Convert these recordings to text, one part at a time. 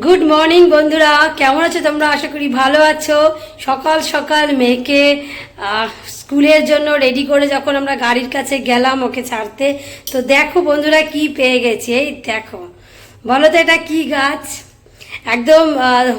Good morning বন্ধুরা। কেমন আছো তোমরা? আশা করি ভালো আছো। সকাল সকাল মেয়েকে স্কুলের জন্য রেডি করে যখন আমরা গাড়ির কাছে গেলাম ওকে ছাড়তে, তো দেখো বন্ধুরা কি পেয়ে গেছে। এই দেখো। বলো তো এটা কি গাছ? একদম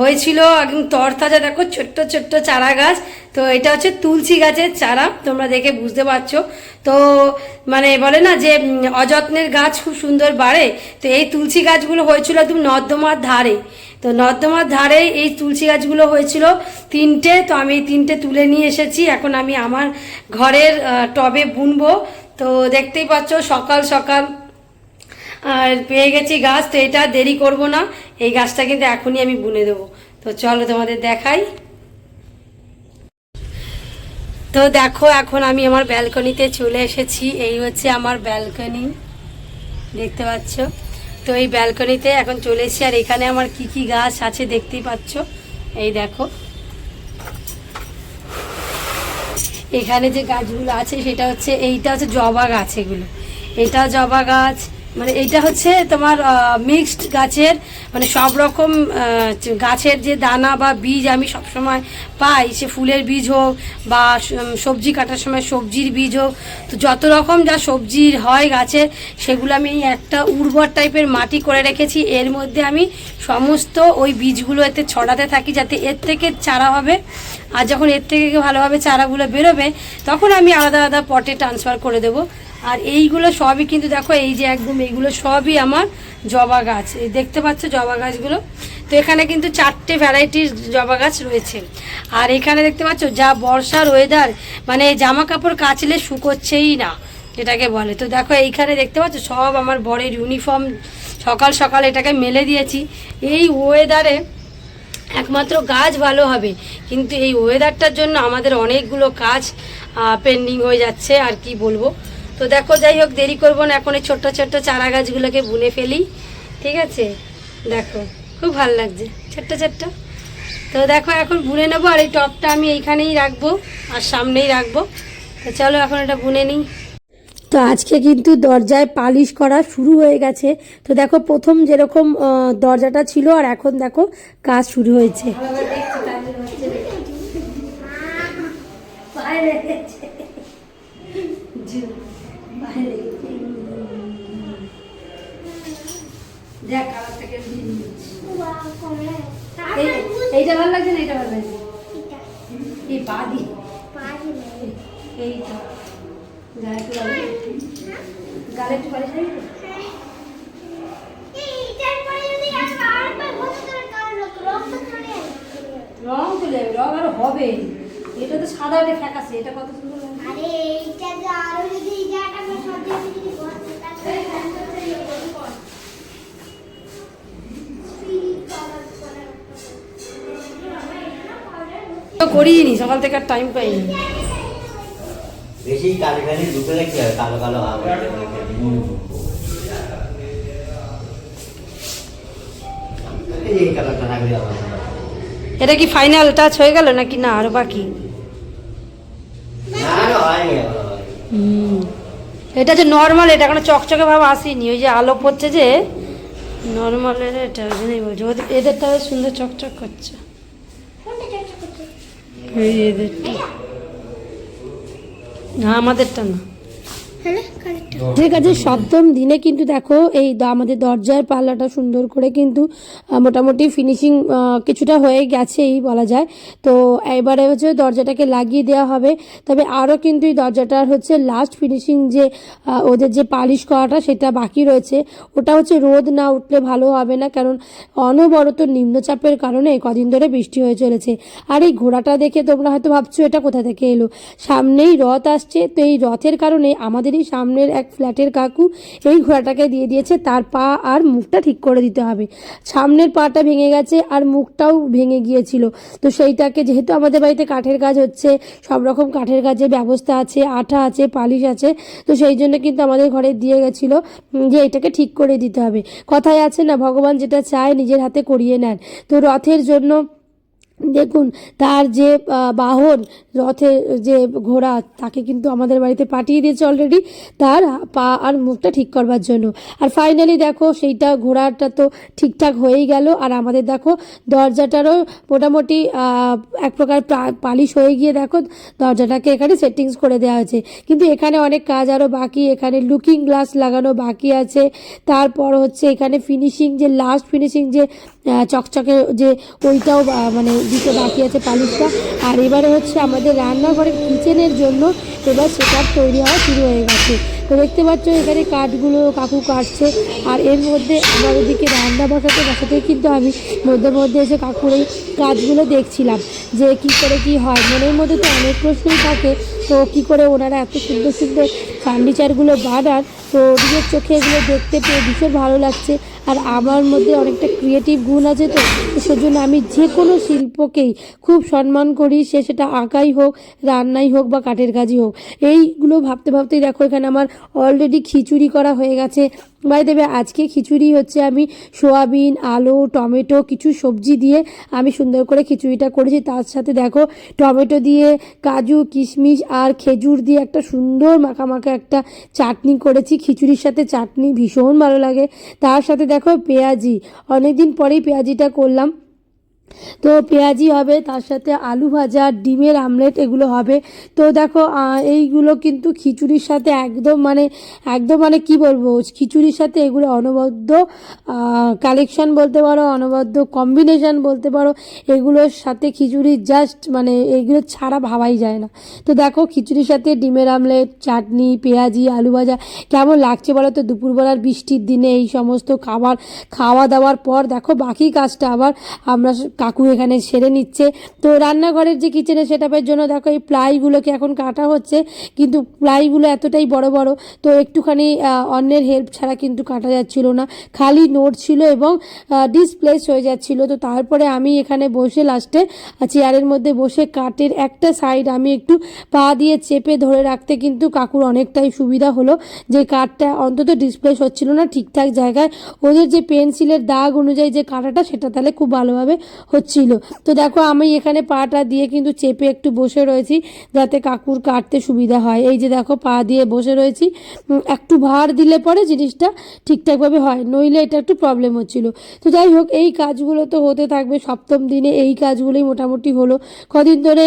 হয়েছিল একদম তরতাজা, দেখো ছোট্ট ছোট্ট চারা গাছ। তো এটা হচ্ছে তুলসী গাছের চারা, তোমরা দেখে বুঝতে পারছ। তো মানে বলে না যে অযত্নের গাছ খুব সুন্দর বাড়ে। তো এই তুলসী গাছগুলো হয়েছিল একদম নর্দমার ধারে। তো নর্দমার ধারে এই তুলসী গাছগুলো হয়েছিল তিনটে। তো আমি তিনটে তুলে নিয়ে এসেছি। এখন আমি আমার ঘরের টবে বুনবো। তো দেখতেই পাচ্ছ সকাল সকাল আর পেয়ে গেছি গাছ, তো এটা দেরি করব না। এই গাছটা কিন্তু এখনই আমি বুনে দেবো। তো চলো তোমাদের দেখাই। তো দেখো, এখন আমি আমার ব্যালকনিতে চলে এসেছি। এই হচ্ছে আমার ব্যালকনি। দেখতে পাচ্ছ? তো এই ব্যালকনিতে এখন চলে এসেছি। আর এখানে আমার কি কি গাছ আছে দেখতেই পাচ্ছ? এই দেখো। এখানে যে গাছগুলো আছে, সেটা হচ্ছে, এইটা হচ্ছে জবা গাছ এগুলো। এটা জবা গাছ মানে এইটা হচ্ছে তোমার মিক্সড গাছের মানে সব রকম গাছের যে দানা বা বীজ আমি সবসময় পাই, সে ফুলের বীজ হোক বা সবজি কাটার সময় সবজির বীজ হোক, তো যত রকম যা সবজির হয় গাছের সেগুলো আমি একটা উর্বর টাইপের মাটি করে রেখেছি। এর মধ্যে আমি সমস্ত ওই বীজগুলো এতে ছড়াতে থাকি যাতে এর থেকে চারা হবে। আর যখন এর থেকে ভালোভাবে চারাগুলো বেরোবে, তখন আমি আলাদা আলাদা পটে ট্রান্সফার করে দেবো। আর এইগুলো সবই কিন্তু দেখো, এই যে একদম এইগুলো সবই আমার জবা গাছ। এই দেখতে পাচ্ছ জবা গাছগুলো? তো এখানে কিন্তু চারটে ভ্যারাইটির জবা গাছ রয়েছে। আর এখানে দেখতে পাচ্ছ, যা বর্ষার ওয়েদার মানে জামা কাপড় কাচলে শুকোচ্ছেই না, এটাকে বলে। তো দেখো, এইখানে দেখতে পাচ্ছ, সব আমার বরের ইউনিফর্ম সকাল সকাল এটাকে মেলে দিয়েছি। এই ওয়েদারে একমাত্র গাছ ভালো হবে, কিন্তু এই ওয়েদারটার জন্য আমাদের অনেকগুলো কাজ পেন্ডিং হয়ে যাচ্ছে, আর কি বলব? তো দেখো, যাই হোক, দেরি করব না। এখন এই ছোট্ট ছোট্ট চারা গাছগুলোকে বুনে ফেলি। ঠিক আছে? দেখো, খুব ভালো লাগছে। ছোট্ট ছোট্ট। তো দেখো, এখন বুনে নেব আর এই টপটা আমি এইখানেই রাখব আর সামনেই রাখব। তো চলো, এখন এটা বুনে নিই। তো আজকে কিন্তু দরজায় পালিশ করা শুরু হয়ে গেছে। তো দেখো, প্রথম যেরকম দরজাটা ছিল আর এখন দেখো, কাজ শুরু হয়েছে। এইটা ভালো লাগছে না এইটা ভালো লাগছে এই পা দিয়ে এইটা। গায়ে একটু লাগে গালে একটু পালিশ রং চলে যাবে রং আরও হবে এটা তো সাদা ফ্যাকাসে এটা কত সুন্দর তো করিনি সকাল থেকে আর টাইম পাইনি। বেশি কালো কালি। এটা কি ফাইনাল টাচ হয়ে গেল নাকি? না আর বাকি? এটা যে নর্মাল এটা এখনও চকচকে ভাব আসেনি। ওই যে আলো পড়ছে যে নর্মালের এটা ওই জন্যই বলছি। ওদের এদেরটা সুন্দর চকচক করছে। এই এদেরটা আমাদেরটা না। ঠিক আছে, সপ্তম দিনে কিন্তু দেখো এই আমাদের দরজার পাল্লাটা সুন্দর করে কিন্তু মোটামুটি ফিনিশিং কিছুটা হয়ে গেছেই বলা যায়। তো এবারে হচ্ছে দরজাটাকে লাগিয়ে দেওয়া হবে। তবে আরও কিন্তু এই দরজাটার হচ্ছে লাস্ট ফিনিশিং যে ওদের যে পালিশ করাটা সেটা বাকি রয়েছে। ওটা হচ্ছে রোদ না উঠলে ভালো হবে না, কারণ অনবরত নিম্নচাপের কারণে কদিন ধরে বৃষ্টি হয়ে চলেছে। আর এই ঘোড়াটা দেখে তোমরা হয়তো ভাবছ, এটা কোথা থেকে এলো? সামনেই রথ আসছে, তো এই রথের কারণে আমাদেরই সামনের এক ফ্ল্যাটের কাকু এই ঘোড়াটাকে দিয়ে দিয়েছে। তার পা আর মুখটা ঠিক করে দিতে হবে। সামনের পাটা ভেঙে গেছে আর মুখটাও ভেঙে গিয়েছিল। তো সেইটাকে যেহেতু আমাদের বাড়িতে কাঠের কাজ হচ্ছে, সব রকম কাঠের কাজের ব্যবস্থা আছে, আঠা আছে, পালিশ আছে, তো সেই জন্য কিন্তু আমাদের ঘরে দিয়ে গেছিল যে এটাকে ঠিক করে দিতে হবে। কথায় আছে না, ভগবান যেটা চায় নিজের হাতে করিয়ে নেন। তো রথের জন্য দেখুন, তার যে বাহন, রথে যে ঘোড়া, তাকে কিন্তু আমাদের বাড়িতে পাঠিয়ে দিয়েছে অলরেডি তার পা আর মুখটা ঠিক করবার জন্য। আর ফাইনালি দেখো, সেইটা ঘোড়াটা তো ঠিকঠাক হয়েই গেল। আর আমাদের দেখো, দরজাটারও মোটামুটি এক প্রকার পালিশ হয়ে গিয়ে দেখো, দরজাটাকে এখানে সেটিংস করে দেওয়া হয়েছে। কিন্তু এখানে অনেক কাজ আরও বাকি, এখানে লুকিং গ্লাস লাগানো বাকি আছে। তারপর হচ্ছে এখানে ফিনিশিং যে লাস্ট ফিনিশিং যে চকচকে যে ওইটাও মানে দিতে বাকি আছে পালিশটা আর এবারে হচ্ছে আমাদের রান্নাঘরের কিচেনের জন্য এবার সেটা তৈরি হওয়া শুরু হয়ে গেছে। তো দেখতে পাচ্ছ, এখানে কাঠগুলো কাকু কাটছে। আর এর মধ্যে আমার ওদিকে রান্না বসাতে বসাতে কিন্তু আমি মধ্যে মধ্যে এসে কাকুর এই কাজগুলো দেখছিলাম, যে কি করে কি হয়। মনের মধ্যে তো অনেক প্রশ্নই থাকে, তো কি করে ওনারা এত সুন্দর সুন্দর ফার্নিচারগুলো বানান। তো নিজের চোখে এগুলো দেখতে পেয়ে ভীষণ ভালো লাগছে। আর আমার মধ্যে অনেকটা ক্রিয়েটিভ গুণ আছে তো। সেজন্য আমি যে কোনো শিল্পকেই খুব সম্মান করি, সে সেটা আঁকাই হোক, রান্নাই হোক বা কাঠের কাজই হোক। এইগুলো ভাবতে ভাবতেই দেখো, এখানে আমার অলরেডি খিচুড়ি করা হয়ে গেছে। ভাই দেবে আজকে খিচুড়ি হচ্ছে আমি সোয়াবিন, আলু, টমেটো কিছু সবজি দিয়ে আমি সুন্দর করে খিচুড়িটা করেছি। তার সাথে দেখো, টমেটো দিয়ে কাজু, কিশমিশ আর খেজুর দিয়ে একটা সুন্দর মাখা মাখা একটা চাটনি করেছি। খিচুড়ির সাথে চাটনি ভীষণ ভালো লাগে। তার সাথে দেখো পেঁয়াজি। অনেকদিন পরেই পেঁয়াজিটা করলাম। তো পেঁয়াজি হবে, তার সাথে আলু ভাজা, ডিমের আমলেট এগুলো হবে। তো দেখো এইগুলো কিন্তু খিচুড়ির সাথে একদম মানে একদম মানে কি বলব, খিচুড়ির সাথে এগুলো অনবদ্য কালেকশন বলতে পারো, অনবদ্য কম্বিনেশন বলতে পারো, এগুলোর সাথে খিচুড়ি জাস্ট মানে এগুলো ছাড়া ভাবাই যায় না। তো দেখো, খিচুড়ির সাথে ডিমের আমলেট, চাটনি, পেঁয়াজি, আলু ভাজা, কেমন লাগছে বলো তো? দুপুরবেলার বৃষ্টির দিনে এই সমস্ত খাবার, খাওয়া দাওয়ার পর দেখো বাকি কাজটা আবার আমরা কাকু এখানে সেরে নিচ্ছে। তো রান্নাঘরের যে কিচেনে সেটআপের জন্য দেখো এই প্লাইগুলোকে এখন কাটা হচ্ছে, কিন্তু প্লাইগুলো এতটাই বড় বড়, তো একটুখানি অন্যের হেল্প ছাড়া কিন্তু কাটা যাচ্ছিল না। খালি নোট ছিল এবং ডিসপ্লেস হয়ে যাচ্ছিল। তো তারপরে আমি এখানে বসে লাস্টে চেয়ারের মধ্যে বসে কাঠের একটা সাইড আমি একটু পা দিয়ে চেপে ধরে রাখতে কিন্তু কাকুর অনেকটাই সুবিধা হলো। যে কাঠটা অন্তত ডিসপ্লেস হচ্ছিল না ঠিকঠাক জায়গায়। ওদের যে পেন্সিলের দাগ অনুযায়ী যে কাটাটা, সেটা তাহলে খুব ভালোভাবে হচ্ছিল। তো দেখো, আমি এখানে পাটা দিয়ে কিন্তু চেপে একটু বসে রয়েছি যাতে কাকুর কাটতে সুবিধা হয়। এই যে দেখো, পা দিয়ে বসে রয়েছি। একটু ভার দিলে পরে জিনিসটা ঠিকঠাকভাবে হয়, নইলে এটা একটু প্রবলেম হচ্ছিল। তো যাই হোক, এই কাজগুলো তো হতে থাকবে। সপ্তম দিনে এই কাজগুলোই মোটামুটি হলো। কদিন ধরে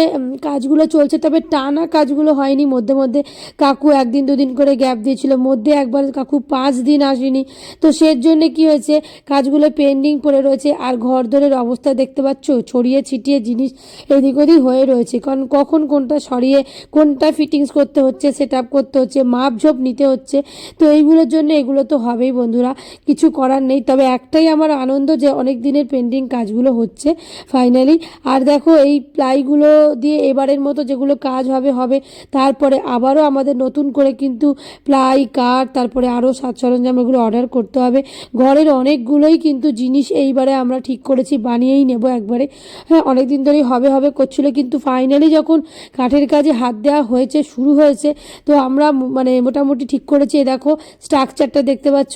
কাজগুলো চলছে, তবে টানা কাজগুলো হয়নি। মধ্যে মধ্যে কাকু একদিন দুদিন করে গ্যাপ দিয়েছিল। মধ্যে একবার কাকু পাঁচ দিন আসেনি। তো সের জন্য কি হয়েছে, কাজগুলো পেন্ডিং পড়ে রয়েছে। আর ঘর দরের অবস্থা দেখতে পাচ্ছ? ছড়িয়ে ছিটিয়ে জিনিস এদিক ওদিক হয়ে রয়েছে। কারণ কখন কোনটা সরিয়ে, কোনটা ফিটিংস করতে হচ্ছে সেট করতে হচ্ছে, মাপ ঝোপ নিতে হচ্ছে, তো এইগুলোর জন্য এগুলো তো হবেই বন্ধুরা। কিছু করার নেই। তবে একটাই আমার আনন্দ যে অনেক দিনের পেন্ডিং কাজগুলো হচ্ছে ফাইনালি আর দেখো, এই প্লাইগুলো দিয়ে এবারের মতো যেগুলো কাজ হবে হবে। তারপরে আবারও আমাদের নতুন করে কিন্তু প্লাই কাঠ তারপরে আরও সাজ সরঞ্জাম এগুলো অর্ডার করতে হবে। ঘরের অনেকগুলোই কিন্তু জিনিস এইবারে আমরা ঠিক করেছি, বানিয়েই নেব। একবারে। হ্যাঁ অনেক দিন ধরেই হবে হবে করছিল, কিন্তু ফাইনালি যখন কাঠের কাজে হাত দেওয়া হয়েছে, শুরু হয়েছে, তো আমরা মানে মোটামুটি ঠিক করেছি। দেখো স্ট্রাকচারটা দেখতে পাচ্ছ।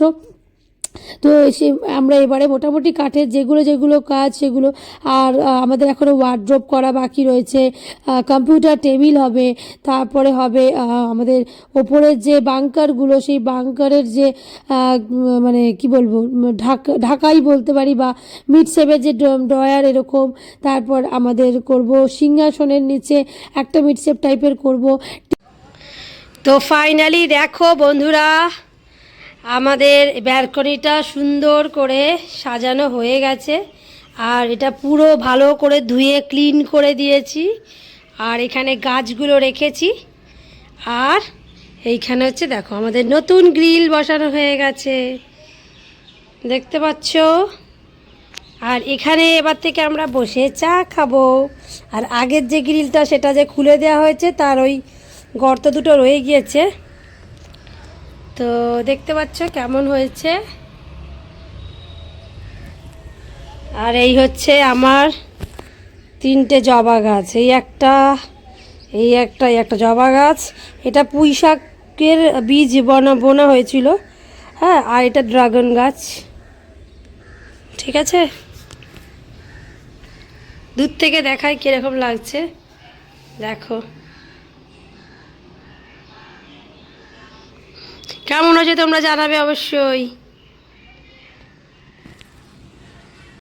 তো সে, আমরা এবারে মোটামুটি কাঠের যেগুলো যেগুলো কাজ সেগুলো, আর আমাদের এখনও ওয়ার্ড্রোপ করা বাকি রয়েছে কম্পিউটার টেবিল হবে, তারপরে হবে আমাদের ওপরের যে বাংকারগুলো সেই বাংকারের যে মানে কি বলব ঢাকা, ঢাকাই বলতে পারি বা মিড সেভের যে ড্রয়ার এরকম, তারপর আমাদের করব সিংহাসনের নিচে একটা মিড সেপ টাইপের করব। তো ফাইনালি দেখো বন্ধুরা আমাদের ব্যালকনিটা সুন্দর করে সাজানো হয়ে গেছে। আর এটা পুরো ভালো করে ধুয়ে ক্লিন করে দিয়েছি। আর এখানে গাছগুলো রেখেছি। আর এইখানে হচ্ছে দেখো, আমাদের নতুন গ্রিল বসানো হয়ে গেছে। দেখতে পাচ্ছ? আর এখানে এবার থেকে আমরা বসে চা খাব। আর আগের যে গ্রিলটা, সেটা যে খুলে দেওয়া হয়েছে, তার ওই গর্ত দুটো রয়ে গিয়েছে। তো দেখতে পাচ্ছ কেমন হয়েছে। আর এই হচ্ছে আমার তিনটে জবা গাছ। এই একটা এই একটা একটা জবা গাছ। এটা পুঁই শাকের বীজ বোনা বোনা হয়েছিল। হ্যাঁ আর এটা ড্রাগন গাছ। ঠিক আছে? দূর থেকে দেখায় কীরকম লাগছে। দেখো। কেমন হয়েছে তোমরা জানাবে অবশ্যই।